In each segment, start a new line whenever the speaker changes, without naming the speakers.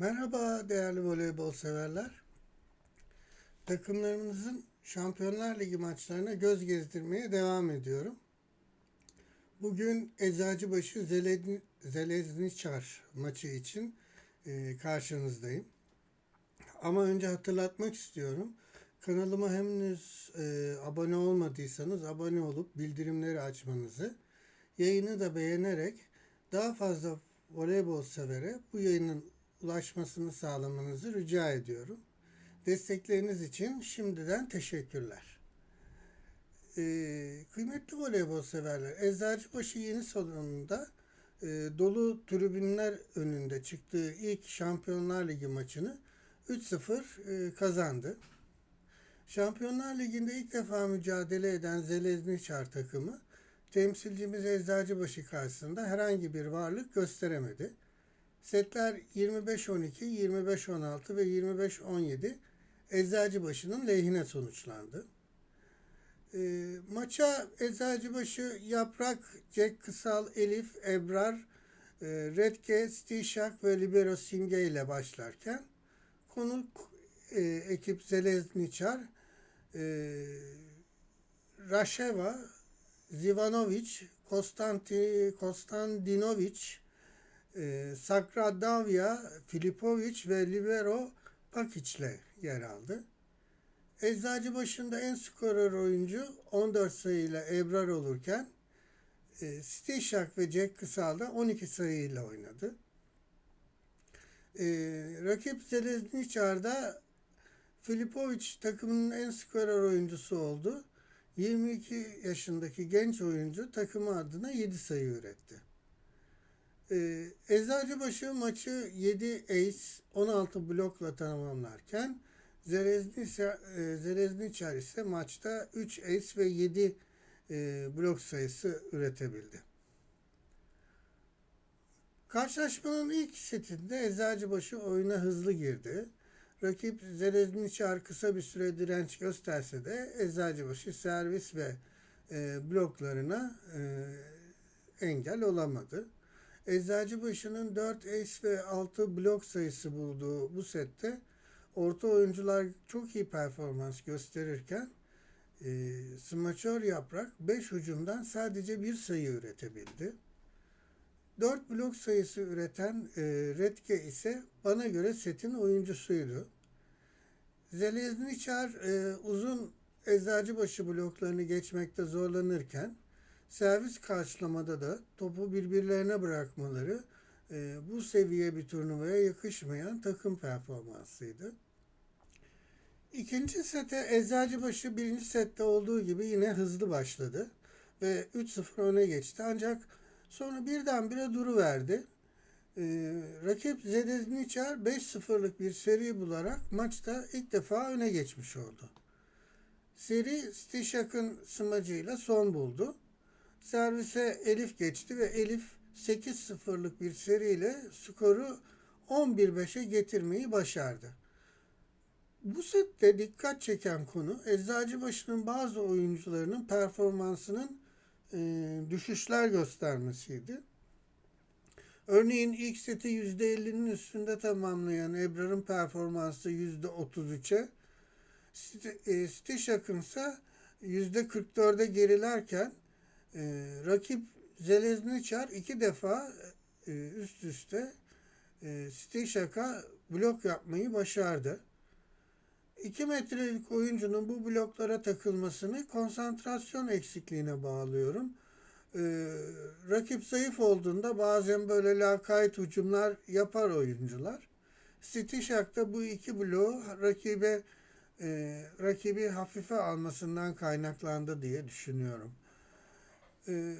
Merhaba değerli voleybol severler. Takımlarımızın Şampiyonlar Ligi maçlarına göz gezdirmeye devam ediyorum. Bugün Eczacıbaşı Zelezniçar maçı için e, karşınızdayım. Ama önce hatırlatmak istiyorum. Kanalıma henüz e, abone olmadıysanız abone olup bildirimleri açmanızı, yayını da beğenerek daha fazla voleybol severe bu yayının ulaşmasını sağlamanızı rica ediyorum. Destekleriniz için şimdiden teşekkürler. Ee, kıymetli voleybol severler, Eczacıbaşı yeni salonunda e, dolu tribünler önünde çıktığı ilk Şampiyonlar Ligi maçını 3-0 e, kazandı. Şampiyonlar Ligi'nde ilk defa mücadele eden Zelezniçar takımı temsilcimiz Eczacıbaşı karşısında herhangi bir varlık gösteremedi. Setler 25-12, 25-16 ve 25-17 Eczacıbaşı'nın lehine sonuçlandı. E, maça Eczacıbaşı Yaprak, Jack Kısal, Elif, Ebrar, e, Redke, Stişak ve Libero Simge ile başlarken konuk e, ekip Zelezniçar, e, Raşeva, Zivanovic, Konstanti, Konstantinovic, e, Sakradavya, Filipovic ve Libero Pakic ile yer aldı. Eczacıbaşı'nda en skorer oyuncu 14 sayıyla Ebrar olurken e, Stişak ve Jack Kısal da 12 sayıyla oynadı. E, rakip Zelezniçar'da Filipovic takımının en skorer oyuncusu oldu. 22 yaşındaki genç oyuncu takımı adına 7 sayı üretti. Ee, Eczacıbaşı maçı 7 ace 16 blokla tamamlarken e, Zelezniçar ise maçta 3 ace ve 7 e, blok sayısı üretebildi. Karşılaşmanın ilk setinde Eczacıbaşı oyuna hızlı girdi. Rakip Zelezniçar kısa bir süre direnç gösterse de Eczacıbaşı servis ve e, bloklarına e, engel olamadı. Eczacıbaşı'nın 4 ace ve 6 blok sayısı bulduğu bu sette orta oyuncular çok iyi performans gösterirken e, smaçör yaprak 5 hücumdan sadece bir sayı üretebildi. 4 blok sayısı üreten e, Redke ise bana göre setin oyuncusuydu. Zelezniçar e, uzun Eczacıbaşı bloklarını geçmekte zorlanırken servis karşılamada da topu birbirlerine bırakmaları e, bu seviye bir turnuvaya yakışmayan takım performansıydı. İkinci sete Eczacıbaşı birinci sette olduğu gibi yine hızlı başladı ve 3-0 öne geçti. Ancak sonra birdenbire duru verdi. Ee, rakip Zelezniçar 5-0'lık bir seri bularak maçta ilk defa öne geçmiş oldu. Seri Stişak'ın smacıyla son buldu. Servise Elif geçti ve Elif 8-0'lık bir seriyle skoru 11-5'e getirmeyi başardı. Bu sette dikkat çeken konu Eczacıbaşı'nın bazı oyuncularının performansının e, düşüşler göstermesiydi. Örneğin ilk seti %50'nin üstünde tamamlayan Ebrar'ın performansı %33'e, e, Stişak'ın ise %44'e gerilerken e, rakip Zelezniçar iki defa e, üst üste e, Stişak'a blok yapmayı başardı. 2 metrelik oyuncunun bu bloklara takılmasını konsantrasyon eksikliğine bağlıyorum. Ee, rakip zayıf olduğunda bazen böyle lakayt hücumlar yapar oyuncular. Stişak da bu iki bloğu rakibe e, rakibi hafife almasından kaynaklandı diye düşünüyorum. Ee,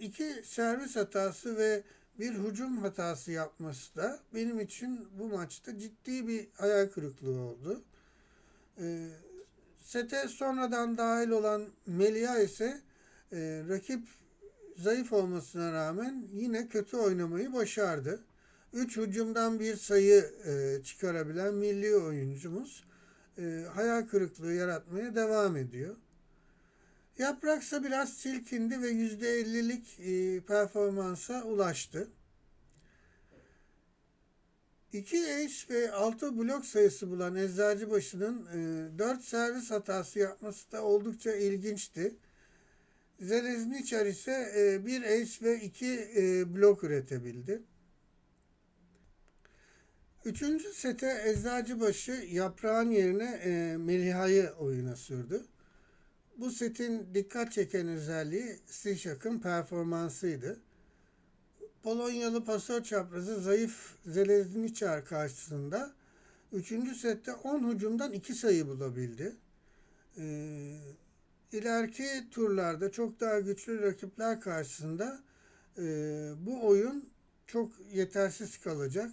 iki servis hatası ve bir hücum hatası yapması da benim için bu maçta ciddi bir hayal kırıklığı oldu. E, sete sonradan dahil olan Melia ise e, rakip zayıf olmasına rağmen yine kötü oynamayı başardı. Üç hücumdan bir sayı e, çıkarabilen milli oyuncumuz e, hayal kırıklığı yaratmaya devam ediyor. Yapraksa biraz silkindi ve %50'lik e, performansa ulaştı. 2 ace ve 6 blok sayısı bulan Eczacıbaşı'nın e, 4 servis hatası yapması da oldukça ilginçti. Zelezniçer ise e, 1 ace ve 2 e, blok üretebildi. Üçüncü sete Eczacıbaşı yaprağın yerine e, Meliha'yı oyuna sürdü. Bu setin dikkat çeken özelliği Stishak'ın performansıydı. Polonyalı pasör çaprazı zayıf Zelezniçer karşısında 3. sette 10 hücumdan 2 sayı bulabildi. Ee, ileriki turlarda çok daha güçlü rakipler karşısında e, bu oyun çok yetersiz kalacak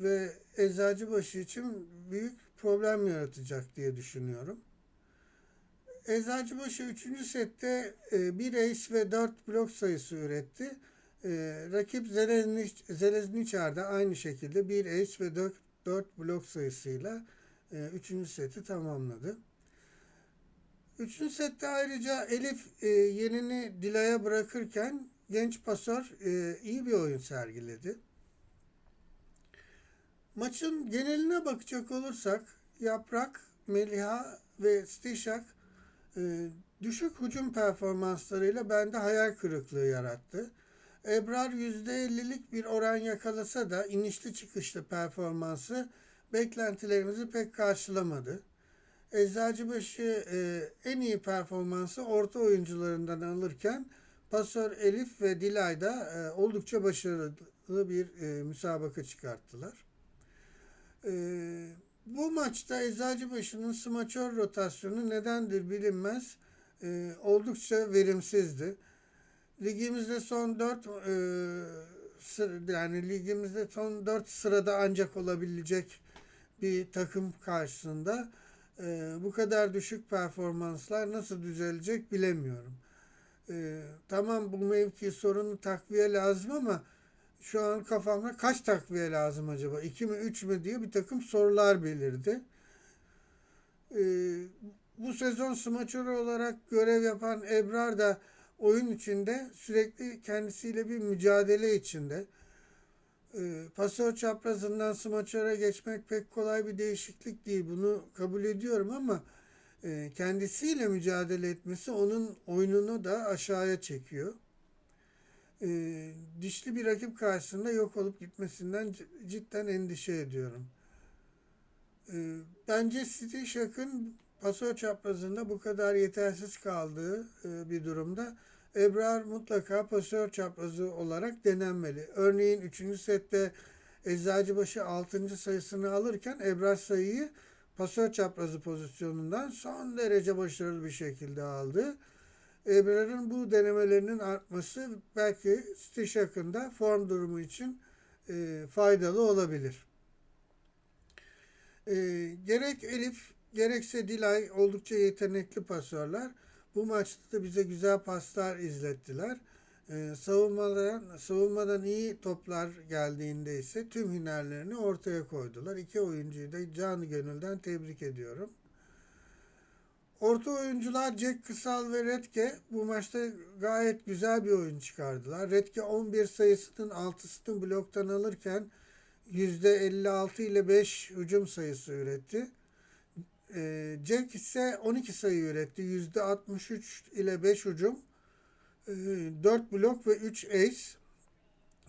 ve Eczacıbaşı için büyük problem yaratacak diye düşünüyorum. Eczacıbaşı 3. sette 1 ace ve 4 blok sayısı üretti. Ee, rakip Zelezniçer de aynı şekilde 1 ace ve 4, 4 blok sayısıyla 3. E, seti tamamladı. 3. sette ayrıca Elif e, yenini Dila'ya bırakırken genç pasör e, iyi bir oyun sergiledi. Maçın geneline bakacak olursak Yaprak, Meliha ve Stişak e, düşük hücum performanslarıyla bende hayal kırıklığı yarattı. Ebrar %50'lik bir oran yakalasa da inişli çıkışlı performansı beklentilerimizi pek karşılamadı. Eczacıbaşı e, en iyi performansı orta oyuncularından alırken pasör Elif ve Dilay da e, oldukça başarılı bir e, müsabaka çıkarttılar. E, bu maçta Eczacıbaşı'nın smaçör rotasyonu nedendir bilinmez e, oldukça verimsizdi. Ligimizde son 4 e, sıra, yani ligimizde son 4 sırada ancak olabilecek bir takım karşısında e, bu kadar düşük performanslar nasıl düzelecek bilemiyorum. E, tamam bu mevki sorunu takviye lazım ama şu an kafamda kaç takviye lazım acaba? 2 mi 3 mü diye bir takım sorular belirdi. E, bu sezon smaçörü olarak görev yapan Ebrar da oyun içinde sürekli kendisiyle bir mücadele içinde. E, pasör çaprazından smaçöre geçmek pek kolay bir değişiklik değil. Bunu kabul ediyorum ama e, kendisiyle mücadele etmesi onun oyununu da aşağıya çekiyor. E, dişli bir rakip karşısında yok olup gitmesinden cidden endişe ediyorum. E, bence City Shock'ın pasör çaprazında bu kadar yetersiz kaldığı e, bir durumda Ebrar mutlaka pasör çaprazı olarak denenmeli. Örneğin 3. sette Eczacıbaşı 6. sayısını alırken Ebrar sayıyı pasör çaprazı pozisyonundan son derece başarılı bir şekilde aldı. Ebrar'ın bu denemelerinin artması belki Stiş hakkında form durumu için e, faydalı olabilir. E, gerek Elif gerekse Dilay oldukça yetenekli pasörler. Bu maçta da bize güzel paslar izlettiler. Ee, savunmadan, savunmadan iyi toplar geldiğinde ise tüm hünerlerini ortaya koydular. İki oyuncuyu da canı gönülden tebrik ediyorum. Orta oyuncular Jack Kısal ve Redke bu maçta gayet güzel bir oyun çıkardılar. Redke 11 sayısının 6'sını bloktan alırken %56 ile 5 hücum sayısı üretti. E, Jack ise 12 sayı üretti. %63 ile 5 hücum. E, 4 blok ve 3 ace.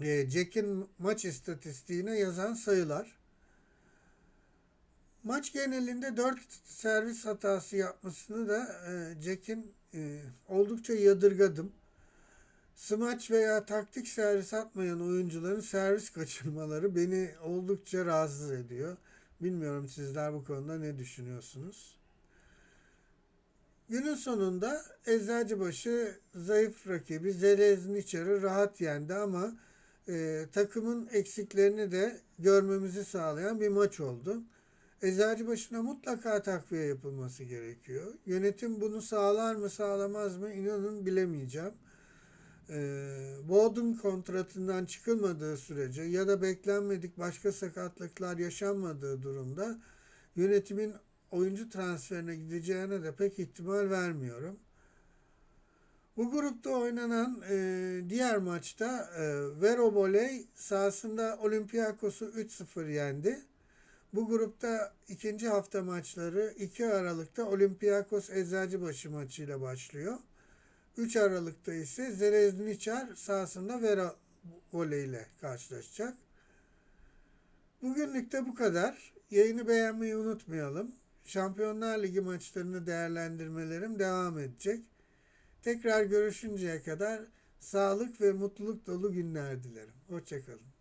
E, Jack'in maç istatistiğine yazan sayılar. Maç genelinde 4 servis hatası yapmasını da e, Jack'in e, oldukça yadırgadım. Smaç veya taktik servis atmayan oyuncuların servis kaçırmaları beni oldukça rahatsız ediyor. Bilmiyorum sizler bu konuda ne düşünüyorsunuz? Günün sonunda Eczacıbaşı zayıf rakibi Zelezniçer'i rahat yendi ama e, takımın eksiklerini de görmemizi sağlayan bir maç oldu. Eczacıbaşı'na mutlaka takviye yapılması gerekiyor. Yönetim bunu sağlar mı sağlamaz mı inanın bilemeyeceğim e, Bowden kontratından çıkılmadığı sürece ya da beklenmedik başka sakatlıklar yaşanmadığı durumda yönetimin oyuncu transferine gideceğine de pek ihtimal vermiyorum. Bu grupta oynanan e, diğer maçta e, Veroboley sahasında Olympiakos'u 3-0 yendi. Bu grupta ikinci hafta maçları 2 Aralık'ta Olympiakos Eczacıbaşı maçıyla başlıyor. 3 Aralık'ta ise Zvezdničar sahasında Vera Voley ile karşılaşacak. Bugünlük de bu kadar. Yayını beğenmeyi unutmayalım. Şampiyonlar Ligi maçlarını değerlendirmelerim devam edecek. Tekrar görüşünceye kadar sağlık ve mutluluk dolu günler dilerim. Hoşçakalın.